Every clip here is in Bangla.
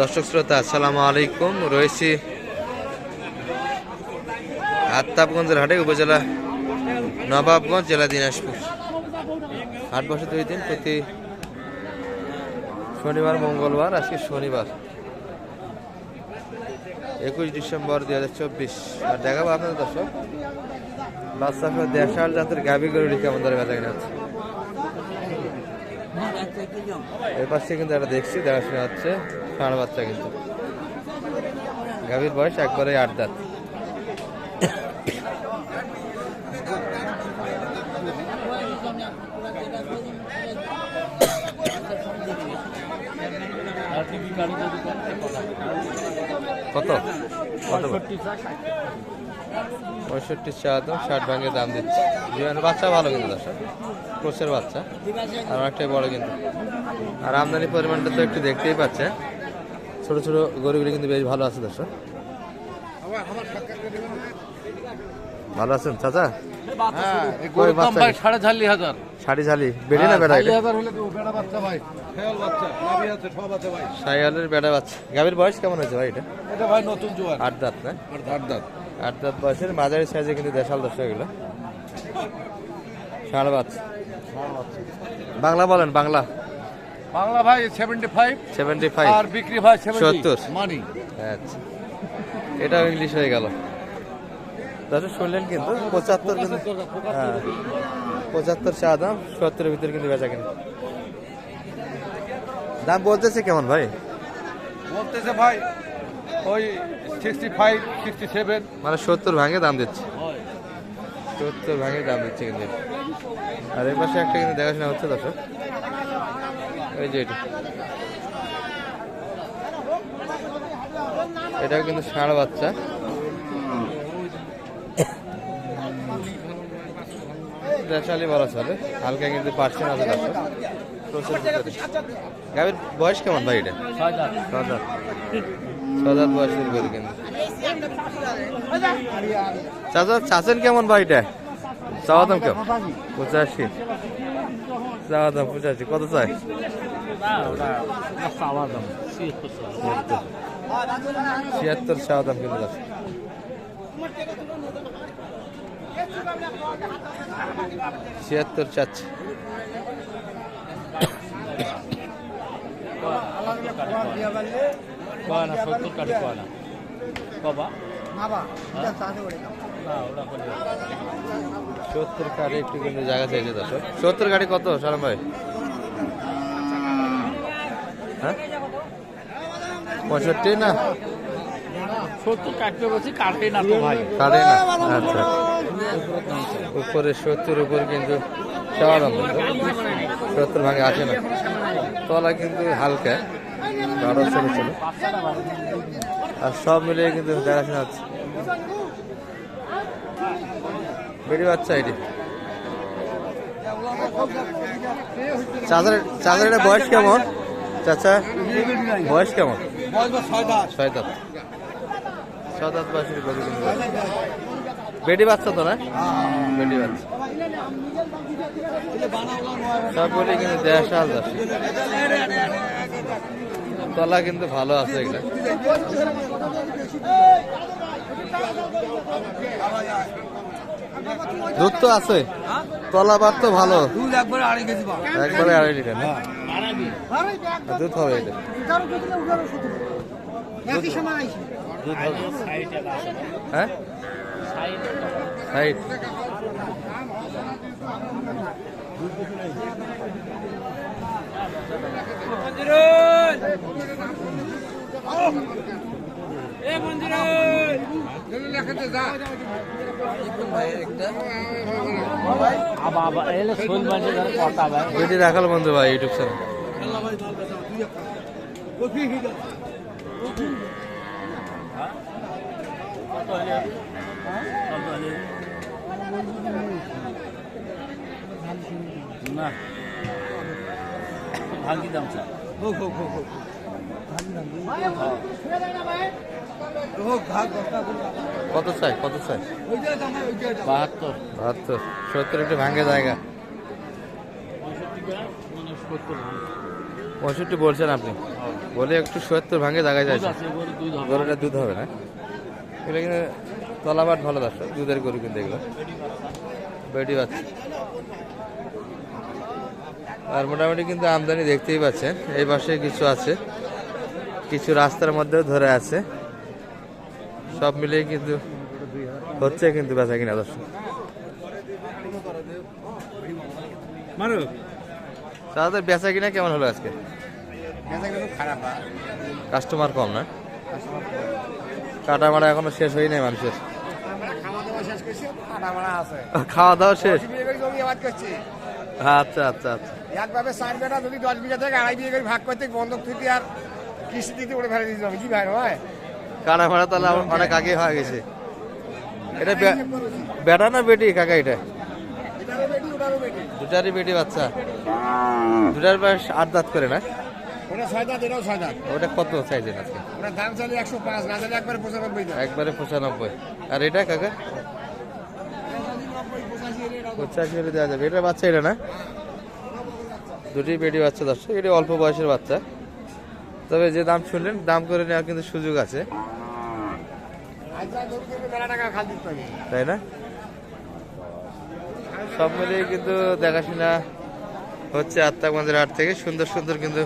দর্শক শ্রোতা, আসসালামু আলাইকুম। রয়েছি আত্তাবগঞ্জের হাটে, উপজেলা নবাবগঞ্জ, জেলা দিনাজপুর। হাট বসে দুই দিন, প্রতি শনিবার, মঙ্গলবার, আজকে শনিবার। একুশ ডিসেম্বর দুই হাজার চব্বিশ। আর দেখাবো আপনাদের দর্শক বাচ্চা দেড়শাল জাতের গাভি গরুটি কেমন ধরে বেচা কিনা এর পাশে কিন্তু একটা দেখছি, দেখাশোনা হচ্ছে ষাঁড় বাচ্চা কিন্তু। গাভীর বয়স একবারে আট দাঁত। কত? কত? পঁয়ষট্টি চা দাম ষাট ভাঙে দাম দিচ্ছে। জীবন বাচ্চা ভালো কিন্তু দর্শক। কোচের বাচ্চা। আর অনেকটাই বড় কিন্তু। আর আমদানি পরিমাণটা তো একটু দেখতেই পাচ্ছে। ছোট ছোট গরুগুলি কিন্তু বেশ ভালো আছে দর্শক। ভালো আছেন চাচা? হ্যাঁ? সাড়ে ঝালি বেড়ে না বাচ্চা সাইয়ালের বেড়া গাভীর বয়স কেমন হয়েছে ভাই এটা? এটা ভাই নতুন জোয়ার। আট দাঁত না? ধার দাঁত। আট দাঁত বয়সের মাঝারি সাইজে কিন্তু দেশাল দর্শক এগুলো। ষাঁড় বাচ্চা বাংলা বলেন বাংলা। বাংলা ভাই সেভেন্টি ফাইভ সেভেন্টি ফাইভ আর বিক্রি ভাই 70 মানি আচ্ছা। এটাও ইংলিশ হয়ে গেল। দর্শক শুনলেন কিন্তু পঁচাত্তর কিন্তু হ্যাঁ। পঁচাত্তর চা দাম সত্তরের ভিতরে কিন্তু বেচা কিনা। দাম বলতেছে কেমন ভাই? বলতেছে ভাই ওই সিক্সটি ফাইভ সিক্সটি সেভেন মানে সত্তর ভাঙে দাম দিচ্ছে। সত্তর ভাঙে দাম দিচ্ছে কিন্তু। আর এই পাশে একটা কিন্তু দেখাশোনা হচ্ছে দর্শক। এই যে এটা। এটাও কিন্তু ষাঁড় বাচ্চা। দেশালি বলা চলে। হালকা কিন্তু পার্সেন্ট আছে দর্শক। গাভীর বয়স কেমন ভাই এটা? ছদাত চাচেন কেমন এটা চাওয়া দাম কেমন পঁচাশি চাওয়া দাম পঁচাশি। কত চাই ছিয়াত্তর চাওয়া দাম কিন্তু ছিয়াত্তর চাচ্ছে। সত্তর গাড়ি একটু কিন্তু জায়গা চাইছে দর্শক। সত্তর গাড়ি কত সালাম ভাই? হ্যাঁ? পঁয়ষট্টি না? সত্তর কাটতে বলছি কাটে না তো ভাই। কাটে না। আচ্ছা উপরে সত্তর উপর কিন্তু চাওয়া সত্তর ভাগে আসে না। তলা কিন্তু হালকা। আরও ছোট আর সব মিলিয়ে কিন্তু দেখাশোনা হচ্ছে। বেড়ি বাচ্চা এটি। চাচার চাচার বয়স কেমন? চাচা, বয়স কেমন? ছয় দাঁত। ছয় দাঁত বয়সের বেটি বাচ্চা তো না? বেটি বাচ্চা। সব বলে কিন্তু দেড় সাল দশ তলা কিন্তু ভালো আছে এগুলো। দুধ তো আছে। তলা বাদ তো ভালো। একবারে আড়াই লিটার না? দুধ হবে এটা। হ্যাঁ? বেটি রাখাল বন্ধু ভাই ইউটিউব চ্যানেল না। ভাঙ্গি দাম স্যার কত চাই? কত চাই? বাহাত্তর। বাহাত্তর। সত্তর একটু ভাঙ্গে জায়গা। পঁয়ষট্টি মানে বলছেন আপনি। বলে একটু সত্তর ভাঙে জায়গায় হবে গরুটা দুধ হবে না? এগুলো কিন্তু তলাবাট ভালো দর্শক। দুধের গরু কিন্তু এগুলো। বেটি বাচ্চা। আর মোটামুটি কিন্তু আমদানি দেখতেই পাচ্ছেন। এই পাশে কিছু আছে। কিছু রাস্তার মধ্যেও ধরে আছে। সব মিলিয়ে কিন্তু হচ্ছে কিন্তু বেচা কিনা দর্শক। তাদের বেচা কিনা কেমন হলো আজকে? কাস্টমার কম না? কাটা মারা এখনও শেষ হয়নি নাই মানুষের। খাওয়া দাওয়া শেষ আচ্ছা আচ্ছা আচ্ছা। একভাবে চার বেটা যদি দশ বিঘা থেকে আড়াই বিঘা করে ভাগ করতে বন্ধক থেকে আর কৃষি দিতে ওরে ফেলে দিতে হবে কি ভাই হয় কাটা মারা তাহলে অনেক আগে হয়ে গেছে। এটা বেটা না বেটি কাকা এটা? বেটি দুটারই বেটি বাচ্চা। দুটার বয়স আট দাঁত করে না? ওটা ছয় দাঁত এটাও ছয় দাঁত। ওটা কত চাইছেন আজকে? ওটার দাম চাইলে একশো পাঁচ না চাইলে একবারে পঁচানব্বই একবারে পঁচানব্বই। আর এটা কাকা? পঁচাশি দেওয়া যাবে। এটা বাচ্চা এটা না? দুটি বেটি বাচ্চা দর্শক, এটি অল্প বয়সের বাচ্চা। তবে যে দাম শুনলেন, দাম করে নেওয়ার কিন্তু সুযোগ আছে। তাই না? সব মিলিয়ে কিন্তু দেখাশোনা হচ্ছে আত্মাগঞ্জের হাট থেকে। সুন্দর সুন্দর কিন্তু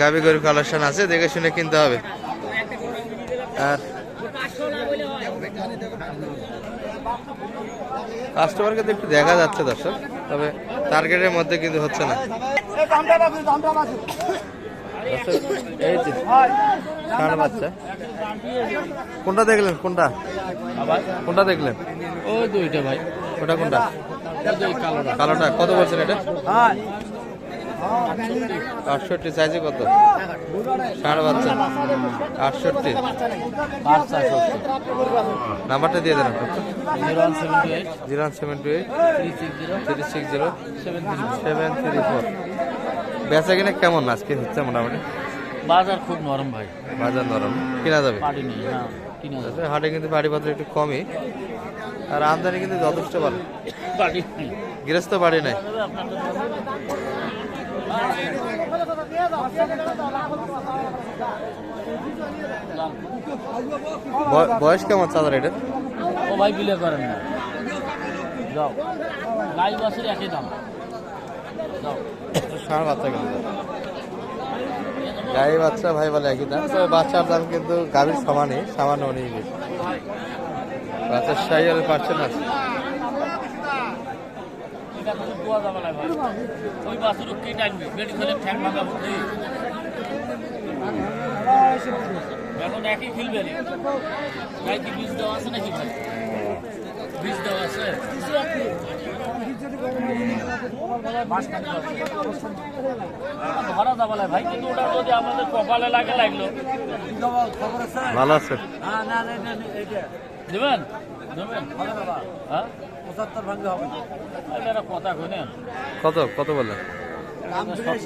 গাবি গরু কালেকশন আছে, দেখে শুনে কিনতে হবে। আর কাস্টমারকে তো একটু দেখা যাচ্ছে দর্শক, তবে টার্গেটের মধ্যে কিন্তু হচ্ছে না। এই যে ষাঁড় বাচ্চা। কোনটা দেখলেন? কোনটা? আবার? কোনটা দেখলেন? ওই দুইটা ভাই। ওটা কোনটা? কালোটা। কালোটা। কত বলছেন এটা? আটষট্টি সাইজে কত? সাড়ে বাচ্চা আটষট্টি। নাম্বারটা দিয়ে দেন zero one seven two eight. Zero seven two eight three six zero. Three six zero seven three seven three four. বেচা কিনা কেমন আজকে হচ্ছে মোটামুটি? বাজার খুব নরম ভাই। বাজার নরম। কিনা যাবে? হ্যাঁ যাবে। হাটে কিন্তু বাড়িপত্র একটু কমই। আর আমদানি কিন্তু যথেষ্ট ভালো। গৃহস্থ বাড়ি নাই। বয়স কেমন চাঁদার এটা ও ভাই বিলে করেন না। যাও। গাই বাসের একই দাম। যাও। ষাঁড় বাচ্চা কিন্তু গাই বাচ্চা ভাই বলে একই দাম। তবে বাচ্চার দাম কিন্তু গাড়ির সমানই সামান্য অনেক বেশি। বাচ্চার সাইয়াল পার্সেন্ট আছে এটা তো দোয়া যাবে না ভাই ওই বাসুর কে টানবে ঠ্যাং ভাঙা বুঝলি এখন একই ফিলবে গাই কি বীজ দেওয়া আছে নাকি ভাই? বীজ দেওয়া আছে? ধরা যাবে না ভাই কিন্তু ওটা যদি আমাদের কপালে লাগে লাগল। ভালো আছে। দেবেন? দেবেন? হ্যাঁ? পঁচাত্তর ভাঙলে হবে কত কত সব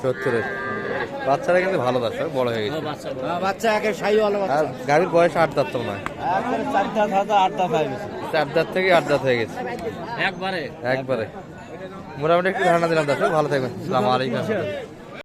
সত্তরের। বাচ্চারা কিন্তু ভালো দর্শক বড় হয়ে গেছে। বাচ্চা বাচ্চা একে সাই হলো আর গাভীর বয়স আট দাঁত তো নয় চার দাঁত হাতে আট দাঁত হয়ে গেছে। চার দাঁত থেকে আট দাঁত হয়ে গেছে। একবারে? একবারে। মোটামুটি একটু ধারণা দিলাম দর্শক। ভালো থাকবেন। আসসালামু আলাইকুম।